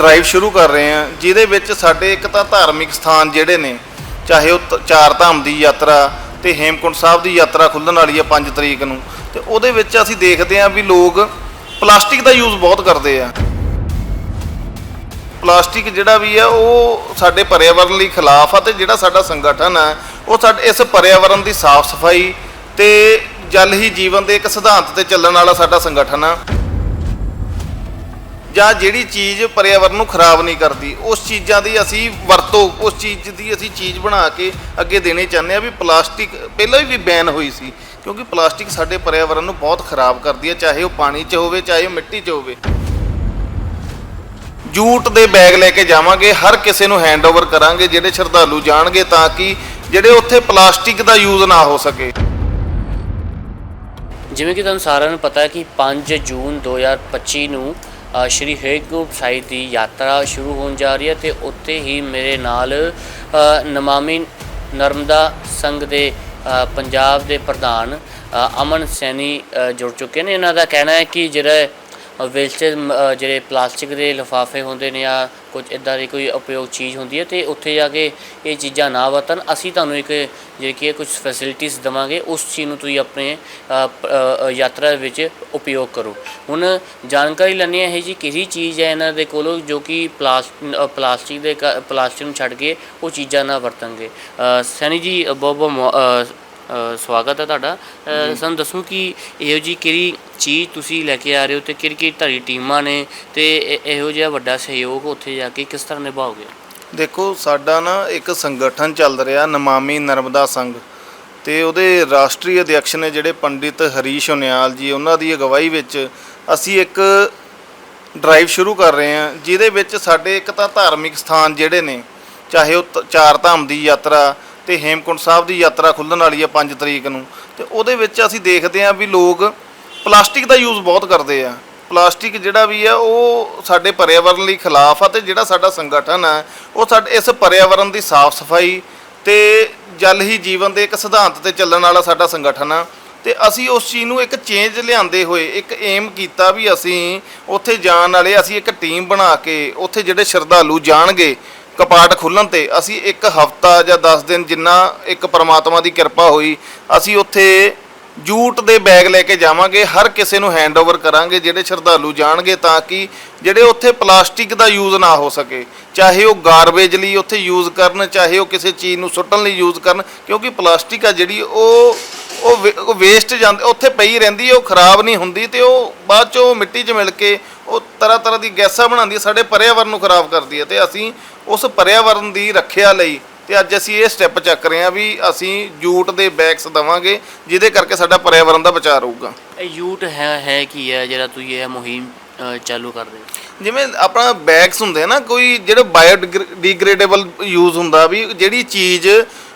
Drive ਸ਼ੁਰੂ ਕਰ ਰਹੇ ਹਾਂ, ਜਿਹਦੇ ਵਿੱਚ ਸਾਡੇ ਇੱਕ ਤਾਂ ਧਾਰਮਿਕ ਸਥਾਨ ਜਿਹੜੇ ਨੇ, ਚਾਹੇ ਉਹ ਚਾਰ ਧਾਮ ਦੀ ਯਾਤਰਾ ਤੇ ਹੇਮਕੁੰਟ ਸਾਹਿਬ ਦੀ ਯਾਤਰਾ ਖੁੱਲਣ ਵਾਲੀ ਹੈ 5 ਤਰੀਕ ਨੂੰ, ਤੇ ਉਹਦੇ ਵਿੱਚ ਅਸੀਂ ਦੇਖਦੇ ਹਾਂ ਵੀ ਲੋਕ ਪਲਾਸਟਿਕ ਦਾ ਯੂਜ਼ ਬਹੁਤ ਕਰਦੇ ਆ। ਪਲਾਸਟਿਕ ਜਿਹੜਾ ਵੀ ਆ, ਉਹ ਸਾਡੇ ਪਰਿਆਵਰਨ ਲਈ ਖਿਲਾਫ ਆ ਤੇ ਜਿਹੜਾ ਸਾਡਾ ਸੰਗਠਨ ਆ, ਉਹ ਸਾਡੇ, ਇਸ ਪਰਿਆਵਰਨ ਦੀ ਸਾਫ਼ ਸਫ਼ਾਈ ਤੇ ਜਲ ਹੀ ਜੀਵਨ ਦੇ ਇੱਕ ਸਿਧਾਂਤ ਤੇ ਚੱਲਣ ਵਾਲਾ ਸਾਡਾ ਸੰਗਠਨ ਆ। ਜਾਂ ਜਿਹੜੀ ਚੀਜ਼ ਪਰਿਆਵਰਨ ਨੂੰ ਖਰਾਬ ਨਹੀਂ ਕਰਦੀ, ਉਸ ਚੀਜ਼ਾਂ ਦੀ ਅਸੀਂ ਵਰਤੋਂ, ਉਸ ਚੀਜ਼ ਦੀ ਅਸੀਂ ਚੀਜ਼ ਬਣਾ ਕੇ ਅੱਗੇ ਦੇਣੀ ਚਾਹੁੰਦੇ ਆ ਵੀ ਪਲਾਸਟਿਕ, ਪਹਿਲਾਂ ਵੀ ਬੈਨ ਹੋਈ ਸੀ, ਕਿਉਂਕਿ ਪਲਾਸਟਿਕ ਸਾਡੇ ਪਰਿਆਵਰਨ ਨੂੰ ਬਹੁਤ ਖਰਾਬ ਕਰਦੀ ਹੈ, ਚਾਹੇ ਉਹ ਪਾਣੀ 'ਚ ਹੋਵੇ, ਚਾਹੇ ਉਹ ਮਿੱਟੀ 'ਚ ਹੋਵੇ। ਜੂਟ ਦੇ ਬੈਗ ਲੈ ਕੇ ਜਾਵਾਂਗੇ, ਹਰ ਕਿਸੇ ਨੂੰ ਹੈਂਡਓਵਰ ਕਰਾਂਗੇ, ਜਿਹੜੇ ਸ਼ਰਧਾਲੂ ਜਾਣਗੇ ਤਾਂ ਕਿ ਜਿਹੜੇ ਉੱਥੇ ਪਲਾਸਟਿਕ ਦਾ ਯੂਜ਼ ਨਾ ਹੋ ਸਕੇ। ਜਿਵੇਂ ਕਿ ਤੁਹਾਨੂੰ ਸਾਰਿਆਂ ਨੂੰ ਪਤਾ ਹੈ ਕਿ 5 ਜੂਨ 2025 ਨੂੰ ਸ਼੍ਰੀ ਹੇਮਕੁੰਟ ਸਾਹਿਬ ਦੀ ਯਾਤਰਾ ਸ਼ੁਰੂ ਹੋਣ ਜਾ ਰਹੀ ਹੈ ਤੇ ਉੱਥੇ ਹੀ ਮੇਰੇ ਨਾਲ ਨਮਾਮੀ ਨਰਮਦਾ ਸੰਘ ਦੇ ਪੰਜਾਬ ਦੇ ਪ੍ਰਧਾਨ ਅਮਨ ਸੈਣੀ ਜੁੜ ਚੁੱਕੇ ਨੇ। ਇਹਨਾਂ ਦਾ ਕਹਿਣਾ ਹੈ ਕਿ ਜਿਹੜਾ ਵੇਸਟੇਜ ਜਿਹੜੇ ਪਲਾਸਟਿਕ ਦੇ ਲਿਫਾਫੇ ਹੁੰਦੇ ਨੇ ਆ ਕੁਝ ਇਦਾਂ ਦੀ ਕੋਈ ਉਪਯੋਗ ਚੀਜ਼ ਹੁੰਦੀ ਹੈ ਤੇ ਉੱਥੇ ਜਾ ਕੇ ਇਹ ਚੀਜ਼ਾਂ ਨਾ ਵਰਤਣ। ਅਸੀਂ ਤੁਹਾਨੂੰ ਇੱਕ ਜਿਹੜੀ ਕਿ ਕੁਝ ਫੈਸਿਲਿਟੀਆਂ ਦਵਾਂਗੇ ਉਸ ਚੀਜ਼ ਨੂੰ ਤੁਸੀਂ ਆਪਣੇ ਯਾਤਰਾ ਵਿੱਚ ਉਪਯੋਗ ਕਰੋ। ਹੁਣ ਜਾਣਕਾਰੀ ਲੈਣੀ ਹੈ ਜੀ ਕਿਹੜੀ ਚੀਜ਼ ਹੈ ਇਹਨਾਂ ਦੇ ਕੋਲੋਂ ਜੋ ਕਿ ਪਲਾਸਟ- ਪਲਾਸਟਿਕ ਦੇ ਕ- ਪਲਾਸਟਿਕ ਨੂੰ ਛੱਡ ਕੇ ਉਹ ਚੀਜ਼ਾਂ ਨਾ ਵਰਤਣਗੇ। ਅ, ਸੈਣੀ ਜੀ ਬਹੁਤ ਬਹੁਤ ਸਵਾਗਤ ਹੈ ਤੁਹਾਡਾ। ਅ, ਸਾਨੂੰ ਦੱਸੋ ਕਿ ਇਹੋ ਜੀ ਕਿਹੜੀ ਚੀਜ਼ ਤੁਸੀਂ ਲੈ ਕੇ ਆ ਰਹੇ ਹੋ ਤੇ ਕਿਹੜੀ ਕਿਹੜੀ ਤੁਹਾਡੀ ਟੀਮਾਂ ਨੇ ਤੇ ਇਹ- ਇਹੋ ਜਿਹਾ ਵੱਡਾ ਸਹਿਯੋਗ ਉੱਥੇ ਜਾ ਕੇ ਕਿਸ ਤਰ੍ਹਾਂ ਨਿਭਾਓਗੇ? ਦੇਖੋ ਸਾਡਾ ਨਾ ਇੱਕ ਸੰਗਠਨ ਚੱਲ ਰਿਹਾ ਨਮਾਮੀ ਨਰਮਦਾ ਸੰਘ। ਤੇ ਉਹਦੇ ਰਾਸ਼ਟਰੀ ਅਧਿਕਸ਼ ਨੇ ਜਿਹੜੇ ਪੰਡਿਤ ਹਰੀਸ਼ ਉਨਿਆਲ ਜੀ ਉਹਨਾਂ ਦੀ ਅਗਵਾਈ ਵਿੱਚ ਅਸੀਂ ਇੱਕ ਡਰਾਈਵ ਸ਼ੁਰੂ ਕਰ ਰਹੇ ਹਾਂ ਜਿਹਦੇ ਵਿੱਚ ਸਾਡੇ ਇੱਕ ਤਾਂ ਧਾਰਮਿਕ ਸਥਾਨ ਜਿਹੜੇ ਨੇ ਚਾਹੇ ਉਹ ਤ- ਚਾਰ ਧਾਮ ਦੀ ਯਾਤਰਾ ਤੇ ਹੇਮਕੁੰਟ ਸਾਹਿਬ ਦੀ ਯਾਤਰਾ ਖੁੱਲਣ ਵਾਲੀ ਹੈ 5 ਤਰੀਕ ਨੂੰ। ਤੇ ਉਹਦੇ ਵਿੱਚ ਅਸੀਂ ਦੇਖਦੇ ਹਾਂ ਵੀ ਲੋਕ ਪਲਾਸਟਿਕ ਦਾ ਯੂਜ਼ ਬਹੁਤ ਕਰਦੇ ਆ। ਪਲਾਸਟਿਕ ਜਿਹੜਾ ਵੀ ਆ, ਉਹ ਸਾਡੇ ਪਰਿਆਵਰਨ ਲਈ ਖਿਲਾਫ ਆ ਤੇ ਜਿਹੜਾ ਸਾਡਾ ਸੰਗਠਨ ਆ, ਉਹ ਸਾਡੇ, ਇਸ ਪਰਿਆਵਰਨ ਦੀ ਸਾਫ਼ ਸਫ਼ਾਈ ਤੇ ਜਲ ਹੀ ਜੀਵਨ ਦੇ ਇੱਕ ਸਿਧਾਂਤ ਤੇ ਚੱਲਣ ਵਾਲਾ ਸਾਡਾ ਸੰਗਠਨ ਆ। ਤੇ ਅਸੀਂ ਉਸ ਚੀਜ਼ ਨੂੰ ਇੱਕ ਚੇਂਜ ਲਿਆਂਦੇ ਹੋਏ, ਇੱਕ ਏਮ ਕੀਤਾ ਵੀ ਅਸੀਂ ਉੱਥੇ ਜਾਣ ਵਾਲੇ, ਅਸੀਂ ਇੱਕ ਟੀਮ ਬਣਾ ਕੇ ਉੱਥੇ ਜਿਹੜੇ ਸ਼ਰਧਾਲੂ ਜਾਣਗੇ ਕਪਾਟ ਖੁੱਲਣ ਤੇ ਅਸੀਂ ਇੱਕ ਹਫਤਾ ਜਾਂ 10 ਦਿਨ ਜਿੰਨਾ ਇੱਕ ਪਰਮਾਤਮਾ ਦੀ ਕਿਰਪਾ ਹੋਈ, ਅਸੀਂ ਉੱਥੇ ਜੂਟ ਦੇ ਬੈਗ ਲੈ ਕੇ ਜਾਵਾਂਗੇ, ਹਰ ਕਿਸੇ ਨੂੰ ਹੈਂਡਓਵਰ ਕਰਾਂਗੇ, ਜਿਹੜੇ ਸ਼ਰਧਾਲੂ ਜਾਣਗੇ ਤਾਂ ਕਿ ਜਿਹੜੇ ਉੱਥੇ ਪਲਾਸਟਿਕ ਦਾ ਯੂਜ਼ ਨਾ ਹੋ ਸਕੇ। ਚਾਹੇ ਉਹ ਗਾਰਬੇਜ ਲਈ ਉੱਥੇ ਯੂਜ਼ ਕਰਨ, ਚਾਹੇ ਉਹ ਕਿਸੇ ਚੀਜ਼ ਨੂੰ ਸੁੱਟਣ ਲਈ ਯੂਜ਼ ਕਰਨ, ਕਿਉਂਕਿ ਪਲਾਸਟਿਕ ਆ ਜਿਹੜੀ ਉਹ ਉਹ ਉਹ ਵੇਸਟ ਜਾਂਦੀ ਉੱਥੇ ਪਈ ਰਹਿੰਦੀ ਉਹ ਖਰਾਬ ਨਹੀਂ ਹੁੰਦੀ ਤੇ ਉਹ ਬਾਅਦ ਚੋਂ ਮਿੱਟੀ 'ਚ ਮਿਲ ਕੇ ਉਹ ਤਰ੍ਹਾਂ ਤਰ੍ਹਾਂ ਦੀ ਗੈਸਾਂ ਬਣਾਉਂਦੀ ਹੈ ਸਾਡੇ ਪਰਿਆਵਰਨ ਨੂੰ ਖਰਾਬ ਕਰਦੀ ਹੈ ਤੇ ਅਸੀਂ ਉਸ ਪਰਿਆਵਰਨ ਦੀ ਰੱਖਿਆ ਲਈ ਤੇ ਅੱਜ ਅਸੀਂ ਇਹ ਸਟੈਪ ਚੱਕ ਰਹੇ ਹਾਂ ਵੀ ਅਸੀਂ ਜੂਟ ਦੇ ਬੈਗਸ ਦਵਾਂਗੇ ਜਿਹਦੇ ਕਰਕੇ ਸਾਡਾ ਪਰਿਆਵਰਨ ਦਾ ਬਚਾਅ ਰਹੂਗਾ। ਇਹ ਯੂਟ ਹੈ ਹੈ ਕੀ ਹੈ ਜਿਹੜਾ ਤੁਸੀਂ ਇਹ ਮੁਹਿੰਮ ਅ, ਚਾਲੂ ਕਰ ਰਹੇ ਹੋ? ਜਿਵੇਂ ਆਪਣਾ ਬੈਗਸ ਹੁੰਦੇ ਆ ਨਾ ਕੋਈ ਜਿਹੜੇ ਬਾਇਓਡੀਗ੍ਰੇਡੇਬਲ ਯੂਜ਼ ਹੁੰਦਾ ਵੀ ਜਿਹੜੀ ਚੀਜ਼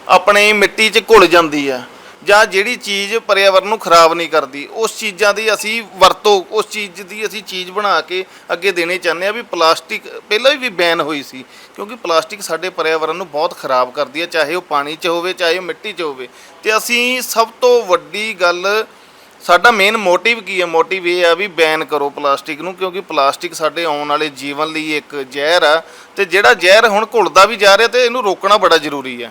ਆਪਣੇ ਮਿੱਟੀ 'ਚ ਘੁਲ ਜਾਂਦੀ ਆ ਜਾਂ ਜਿਹੜੀ ਚੀਜ਼ ਪਰਿਆਵਰਨ ਨੂੰ ਖਰਾਬ ਨਹੀਂ ਕਰਦੀ, ਉਸ ਚੀਜ਼ਾਂ ਦੀ ਅਸੀਂ ਵਰਤੋਂ, ਉਸ ਚੀਜ਼ ਦੀ ਅਸੀਂ ਚੀਜ਼ ਬਣਾ ਕੇ ਅੱਗੇ ਦੇਣੀ ਚਾਹੁੰਦੇ ਆ ਵੀ ਪਲਾਸਟਿਕ, ਪਹਿਲਾਂ ਵੀ ਬੈਨ ਹੋਈ ਸੀ, ਕਿਉਂਕਿ ਪਲਾਸਟਿਕ ਸਾਡੇ ਪਰਿਆਵਰਨ ਨੂੰ ਬਹੁਤ ਖਰਾਬ ਕਰਦੀ ਹੈ, ਚਾਹੇ ਉਹ ਪਾਣੀ 'ਚ ਹੋਵੇ, ਚਾਹੇ ਉਹ ਮਿੱਟੀ 'ਚ ਹੋਵੇ। ਤੇ ਅਸੀਂ ਸਭ ਤੋਂ ਵੱਡੀ ਗੱਲ, ਸਾਡਾ ਮੇਨ ਮੋਟਿਵ ਕੀ ਹੈ? ਮੋਟਿਵ ਇਹ ਆ ਵੀ ਬੈਨ ਕਰੋ ਪਲਾਸਟਿਕ ਨੂੰ, ਕਿਉਂਕਿ ਪਲਾਸਟਿਕ ਸਾਡੇ ਆਉਣ ਵਾਲੇ ਜੀਵਨ ਲਈ ਇੱਕ ਜ਼ਹਿਰ ਆ, ਤੇ ਜਿਹੜਾ ਜ਼ਹਿਰ ਹੁਣ ਘੁਲਦਾ ਵੀ ਜਾ ਰਿਹਾ ਤੇ ਇਹਨੂੰ ਰੋਕਣਾ ਬੜਾ ਜ਼ਰੂਰੀ ਆ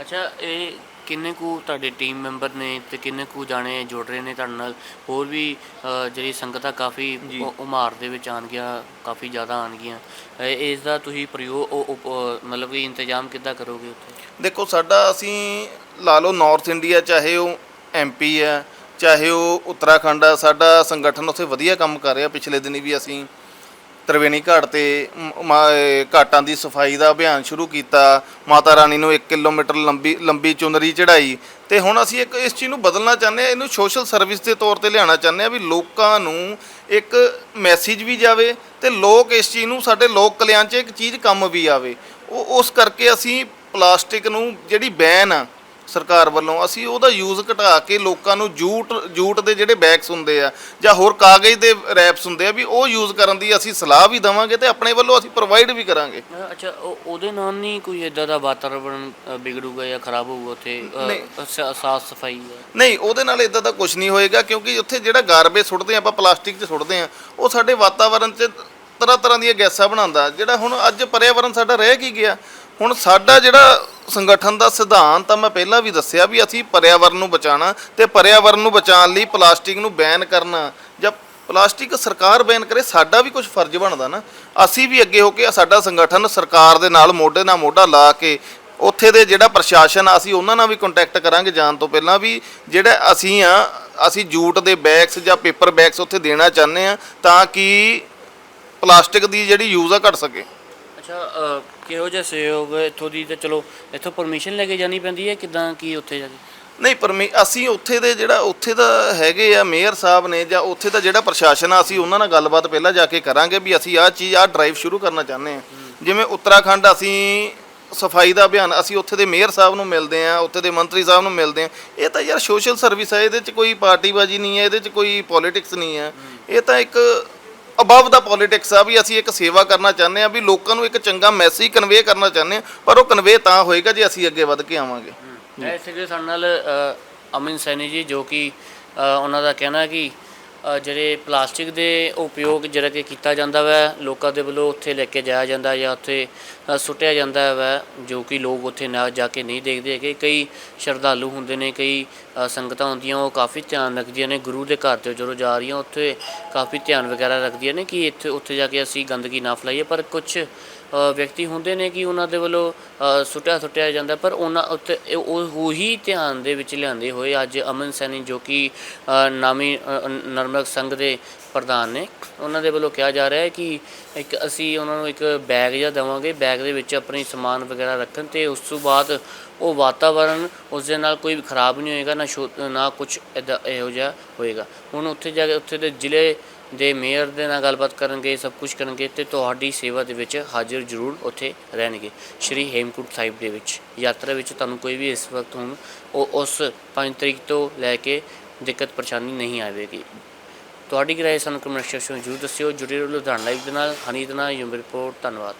ਅੱਛਾ, ਇਹ ਕਿੰਨੇ ਕੁ ਤੁਹਾਡੇ ਟੀਮ ਮੈਂਬਰ ਨੇ ਤੇ ਕਿੰਨੇ ਕੁ ਜਾਣੇ ਜੁੜ ਰਹੇ ਨੇ ਤੁਹਾਡੇ ਨਾਲ? ਹੋਰ ਵੀ ਅ, ਜਿਹੜੀ ਸੰਗਤਾਂ ਕਾਫੀ ਉ- ਉਮਾਰ ਦੇ ਵਿੱਚ ਆਣਗੀਆਂ ਕਾਫੀ ਜ਼ਿਆਦਾ ਆਣਗੀਆਂ ਇਸ ਦਾ ਤੁਸੀਂ ਪ੍ਰਯੋਗ ਉਹ- ਉਹ- ਉਹ ਮਤਲਬ ਕਿ ਇੰਤਜ਼ਾਮ ਕਿੱਦਾਂ ਕਰੋਗੇ ਉੱਥੇ? ਦੇਖੋ ਸਾਡਾ ਅਸੀਂ ਲਾ ਲਓ ਨਾਰਥ ਇੰਡੀਆ ਚਾਹੇ ਉਹ ਐਮਪੀ ਆ ਚਾਹੇ ਉਹ ਉੱਤਰਾਖੰਡ ਆ ਸਾਡਾ ਸੰਗਠਨ ਉੱਥੇ ਵਧੀਆ ਕੰਮ ਕਰ ਰਿਹਾ। ਪਿਛਲੇ ਦਿਨੀ ਵੀ ਅਸੀਂ ਤ੍ਰਿਵੇਣੀ ਘਾਟ ਤੇ ਮ- ਮਾ- ਇਹ ਘਾਟਾਂ ਦੀ ਸਫ਼ਾਈ ਦਾ ਅਭਿਆਨ ਸ਼ੁਰੂ ਕੀਤਾ। ਮਾਤਾ ਰਾਣੀ ਨੂੰ 1 ਕਿਲੋਮੀਟਰ ਲੰਬੀ ਲੰਬੀ ਚੁੰਦਰੀ ਚੜਾਈ ਤੇ ਹੁਣ ਅਸੀਂ ਇੱਕ ਇਸ ਚੀਜ਼ ਨੂੰ ਬਦਲਣਾ ਚਾਹੁੰਦੇ ਆ ਇਹਨੂੰ ਸੋਸ਼ਲ ਸਰਵਿਸ ਦੇ ਤੌਰ ਤੇ ਲਿਆਉਣਾ ਚਾਹੁੰਦੇ ਆ ਵੀ ਲੋਕਾਂ ਨੂੰ ਇੱਕ ਮੈਸੇਜ ਵੀ ਜਾਵੇ ਤੇ ਲੋਕ ਇਸ ਚੀਜ਼ ਨੂੰ ਸਾਡੇ ਲੋਕ ਕਲਿਆਣ 'ਚ ਇੱਕ ਚੀਜ਼ ਕੰਮ ਵੀ ਆਵੇ। ਉਹ, ਉਸ ਕਰਕੇ ਅਸੀਂ ਪਲਾਸਟਿਕ ਨੂੰ ਜਿਹੜੀ ਬੈਨ ਆ ਸਰਕਾਰ ਵੱਲੋਂ ਅਸੀਂ ਉਹਦਾ ਯੂਜ਼ ਘਟਾ ਕੇ ਲੋਕਾਂ ਨੂੰ ਜੂਟ ਜੂਟ ਦੇ ਜਿਹੜੇ ਬੈਗਸ ਹੁੰਦੇ ਆ ਜਾਂ ਹੋਰ ਕਾਗਜ਼ ਦੇ ਰੈਪਸ ਹੁੰਦੇ ਆ ਵੀ ਉਹ ਯੂਜ਼ ਕਰਨ ਦੀ ਅਸੀਂ ਸਲਾਹ ਵੀ ਦਵਾਂਗੇ ਤੇ ਆਪਣੇ ਵੱਲੋਂ ਅਸੀਂ ਪ੍ਰੋਵਾਈਡ ਵੀ ਕਰਾਂਗੇ। ਅੱਛਾ ਉਹ- ਉਹਦੇ ਨਾਲ ਨਹੀਂ ਕੋਈ ਇਦਾਂ ਦਾ ਵਾਤਾਵਰਣ ਅ, ਵਿਗੜੂਗਾ ਜਾਂ ਖਰਾਬ ਹੋਊਗਾ ਉੱਥੇ। ਸਾਫ਼ ਸਫ਼ਾਈ ਹੈ ਨਹੀਂ ਉਹਦੇ ਨਾਲ ਇਦਾਂ ਦਾ ਕੁਝ ਨਹੀਂ ਹੋਏਗਾ ਕਿਉਂਕਿ ਉੱਥੇ ਜਿਹੜਾ ਗਾਰਬੇਜ ਸੁੱਟਦੇ ਆਪਾਂ ਪਲਾਸਟਿਕ 'ਚ ਸੁੱਟਦੇ ਆ ਉਹ ਸਾਡੇ ਵਾਤਾਵਰਣ 'ਚ ਤਰ੍ਹਾਂ ਤਰ੍ਹਾਂ ਦੀਆਂ ਗੈਸਾਂ ਬਣਾਉਂਦਾ। ਜਿਹੜਾ ਹੁਣ ਅੱਜ ਪਰਿਆਵਰਨ ਸਾਡਾ ਰਹਿ ਕੀ ਗਿਆ ਹੁਣ ਸਾਡਾ ਜਿਹੜਾ ਸੰਗਠਨ ਦਾ ਸਿਧਾਂਤ ਆ, ਮੈਂ ਪਹਿਲਾਂ ਵੀ ਦੱਸਿਆ ਵੀ ਅਸੀਂ ਪਰਿਆਵਰਨ ਨੂੰ ਬਚਾਉਣਾ ਤੇ ਪਰਿਆਵਰਨ ਨੂੰ ਬਚਾਉਣ ਲਈ ਪਲਾਸਟਿਕ ਨੂੰ ਬੈਨ ਕਰਨਾ ਜਾਂ ਪਲਾਸਟਿਕ ਸਰਕਾਰ ਬੈਨ ਕਰੇ, ਸਾਡਾ ਵੀ ਕੁਝ ਫਰਜ਼ ਬਣਦਾ ਨਾ। ਅਸੀਂ ਵੀ ਅੱਗੇ ਹੋ ਕੇ ਸਾਡਾ ਸੰਗਠਨ ਸਰਕਾਰ ਦੇ ਨਾਲ ਮੋਢੇ ਨਾਲ ਮੋਢਾ ਲਾ ਕੇ ਉੱਥੇ ਦੇ ਜਿਹੜਾ ਪ੍ਰਸ਼ਾਸਨ ਆ, ਅਸੀਂ ਉਹਨਾਂ ਨਾਲ ਵੀ ਕੰਟੈਕਟ ਕਰਾਂਗੇ ਜਾਣ ਤੋਂ ਪਹਿਲਾਂ ਵੀ ਜਿਹੜਾ ਅਸੀਂ ਆ, ਅਸੀਂ ਜੂਟ ਦੇ ਬੈਗਸ ਜਾਂ ਪੇਪਰ ਬੈਗਸ ਉੱਥੇ ਦੇਣਾ ਚਾਹੁੰਦੇ ਆ ਤਾਂ ਕਿ ਪਲਾਸਟਿਕ ਦੀ ਜਿਹੜੀ ਯੂਜ਼ ਆ ਘਟ ਸਕੇ। ਅੱਛਾ ਅ, ਕਿਹੋ ਜਿਹਾ ਸਹਿਯੋਗ ਇੱਥੋਂ ਦੀ ਤੇ ਚਲੋ ਇੱਥੋਂ ਪਰਮਿਸ਼ਨ ਲੈ ਕੇ ਜਾਣੀ ਪੈਂਦੀ ਹੈ ਕਿਦਾਂ ਕੀ ਉੱਥੇ ਜਾ ਕੇ? ਨਹੀਂ ਪਰਮੀ ਅਸੀਂ ਉੱਥੇ ਦੇ ਜਿਹੜਾ ਉੱਥੇ ਦਾ ਹੈਗੇ ਆ ਮੇਅਰ ਸਾਹਿਬ ਨੇ ਜਾਂ ਉੱਥੇ ਦਾ ਜਿਹੜਾ ਪ੍ਰਸ਼ਾਸਨ ਆ ਅਸੀਂ ਉਹਨਾਂ ਨਾਲ ਗੱਲਬਾਤ ਪਹਿਲਾਂ ਜਾ ਕੇ ਕਰਾਂਗੇ ਵੀ ਅਸੀਂ ਆਹ ਚੀਜ਼ ਆਹ ਡਰਾਈਵ ਸ਼ੁਰੂ ਕਰਨਾ ਚਾਹੁੰਦੇ ਆ ਜਿਵੇਂ ਉੱਤਰਾਖੰਡ ਅਸੀਂ ਸਫ਼ਾਈ ਦਾ ਅਭਿਆਨ ਅਸੀਂ ਉੱਥੇ ਦੇ ਮੇਅਰ ਸਾਹਿਬ ਨੂੰ ਮਿਲਦੇ ਆ ਉੱਥੇ ਦੇ ਮੰਤਰੀ ਸਾਹਿਬ ਨੂੰ ਮਿਲਦੇ ਆ ਇਹ ਤਾਂ ਯਾਰ ਸੋਸ਼ਲ ਸਰਵਿਸ ਹੈ ਇਹਦੇ 'ਚ ਕੋਈ ਪਾਰਟੀਬਾਜ਼ੀ ਨਹੀਂ ਹੈ ਇਹਦੇ 'ਚ ਕੋਈ ਪੋਲਿਟਿਕਸ ਨਹੀਂ ਹੈ। ਇਹ ਤਾਂ ਇੱਕ ਅਬਵ ਦਾ ਪੋਲਿਟਿਕਸ ਆ ਵੀ ਅਸੀਂ ਇੱਕ ਸੇਵਾ ਕਰਨਾ ਚਾਹੁੰਦੇ ਆ ਵੀ ਲੋਕਾਂ ਨੂੰ ਇੱਕ ਚੰਗਾ ਮੈਸੇਜ ਕਨਵੇ ਕਰਨਾ ਚਾਹੁੰਦੇ ਆ ਪਰ ਉਹ ਕਨਵੇ ਤਾਂ ਹੋਏਗਾ ਜੇ ਅਸੀਂ ਅੱਗੇ ਵੱਧ ਕੇ ਆਵਾਂਗੇ। ਇਹ ਸੀਗੇ ਸਾਡੇ ਨਾਲ ਅ, ਅਮਨ ਸੈਣੀ ਜੀ ਜੋ ਕਿ ਉਹਨਾਂ ਦਾ ਕਹਿਣਾ ਕਿ ਜਿਹੜੇ ਪਲਾਸਟਿਕ ਦੇ ਉਪਯੋਗ ਜਿਹੜਾ ਕਿ ਕੀਤਾ ਜਾਂਦਾ ਵੈ, ਲੋਕਾਂ ਦੇ ਵੱਲੋਂ ਉੱਥੇ ਲੈ ਕੇ ਜਾਇਆ ਜਾਂਦਾ ਜਾਂ ਉੱਥੇ ਸੁੱਟਿਆ ਜਾਂਦਾ ਵੈ, ਜੋ ਕਿ ਲੋਕ ਉੱਥੇ ਨਾ ਜਾ ਕੇ ਨਹੀਂ ਦੇਖਦੇ ਹੈਗੇ। ਕਈ ਸ਼ਰਧਾਲੂ ਹੁੰਦੇ ਨੇ, ਕਈ ਸੰਗਤਾਂ ਹੁੰਦੀਆਂ, ਉਹ ਕਾਫੀ ਧਿਆਨ ਰੱਖਦੀਆਂ ਨੇ, ਗੁਰੂ ਦੇ ਘਰ ਤੇ ਜਦੋਂ ਜਾ ਰਹੀਆਂ, ਉੱਥੇ ਕਾਫੀ ਧਿਆਨ ਵਗੈਰਾ ਰੱਖਦੀਆਂ ਨੇ ਕਿ ਇੱਥੇ, ਉੱਥੇ ਜਾ ਕੇ ਅਸੀਂ ਗੰਦਗੀ ਨਾ ਫੈਲਾਈਏ। ਪਰ ਕੁਝ ਵਿਅਕਤੀ ਹੁੰਦੇ ਨੇ ਕਿ ਉਹਨਾਂ ਦੇ ਵੱਲੋਂ ਸੁੱਟਿਆ ਸੁੱਟਿਆ ਜਾਂਦਾ, ਪਰ ਉਹਨਾਂ ਉੱਤੇ ਉਹ ਉਹੀ ਧਿਆਨ ਦੇ ਵਿੱਚ ਲਿਆਂਦੇ ਹੋਏ ਅੱਜ ਅਮਨ ਸੈਣੀ ਜੋ ਕਿ ਨਾਮੀ ਨਰਮਕ ਸੰਘ ਦੇ ਪ੍ਰਧਾਨ ਨੇ, ਉਹਨਾਂ ਦੇ ਵੱਲੋਂ ਕਿਹਾ ਜਾ ਰਿਹਾ ਹੈ ਕਿ ਇੱਕ ਅਸੀਂ ਉਹਨਾਂ ਨੂੰ ਇੱਕ ਬੈਗ ਜਿਹਾ ਦੇਵਾਂਗੇ, ਬੈਗ ਦੇ ਵਿੱਚ ਆਪਣੀ ਸਮਾਨ ਵਗੈਰਾ ਰੱਖਣ ਤੇ ਉਸ ਤੋਂ ਬਾਅਦ ਉਹ ਵਾਤਾਵਰਣ ਉਸ ਦੇ ਨਾਲ ਕੋਈ ਖਰਾਬ ਨਹੀਂ ਹੋਏਗਾ, ਨਾ ਸ਼ੋ- ਨਾ ਕੁਝ ਇੱਦਾਂ ਇਹੋ ਜਿਹਾ ਹੋਏਗਾ। ਹੁਣ ਉੱਥੇ ਜਾ ਕੇ ਉੱਥੇ ਦੇ ਜ਼ਿਲ੍ਹੇ ਦੇ ਮੇਅਰ ਦੇ ਨਾਲ ਗੱਲਬਾਤ ਕਰਨਗੇ, ਸਭ ਕੁਝ ਕਰਨਗੇ, ਤੇ ਤੁਹਾਡੀ ਸੇਵਾ ਦੇ ਵਿੱਚ ਹਾਜ਼ਰ ਜ਼ਰੂਰ ਉੱਥੇ ਰਹਿਣਗੇ। ਸ਼੍ਰੀ ਹੇਮਕੁੰਟ ਸਾਹਿਬ ਦੇ ਵਿੱਚ ਯਾਤਰਾ ਵਿੱਚ ਤੁਹਾਨੂੰ ਕੋਈ ਵੀ ਇਸ ਵਕਤ ਹੁਣ ਉਹ ਉਸ 5 ਤਰੀਕ ਤੋਂ ਲੈ ਕੇ ਦਿੱਕਤ ਪਰੇਸ਼ਾਨੀ ਨਹੀਂ ਆਵੇਗੀ। ਤੁਹਾਡੀ ਕੀ ਰਾਏ ਸਾਨੂੰ ਕਮੈਂਟ ਸੈਕਸ਼ਨ ਵਿੱਚ ਜ਼ਰੂਰ ਦੱਸਿਓ। ਜੁੜੇ ਰਹੋ ਲੁਧਿਆਣਾ ਲਾਈਵ ਦੇ ਨਾਲ। ਹਨੀ ਦੇ ਨਾਲ ਯੂਮ ਰਿਪੋਰਟ, ਧੰਨਵਾਦ।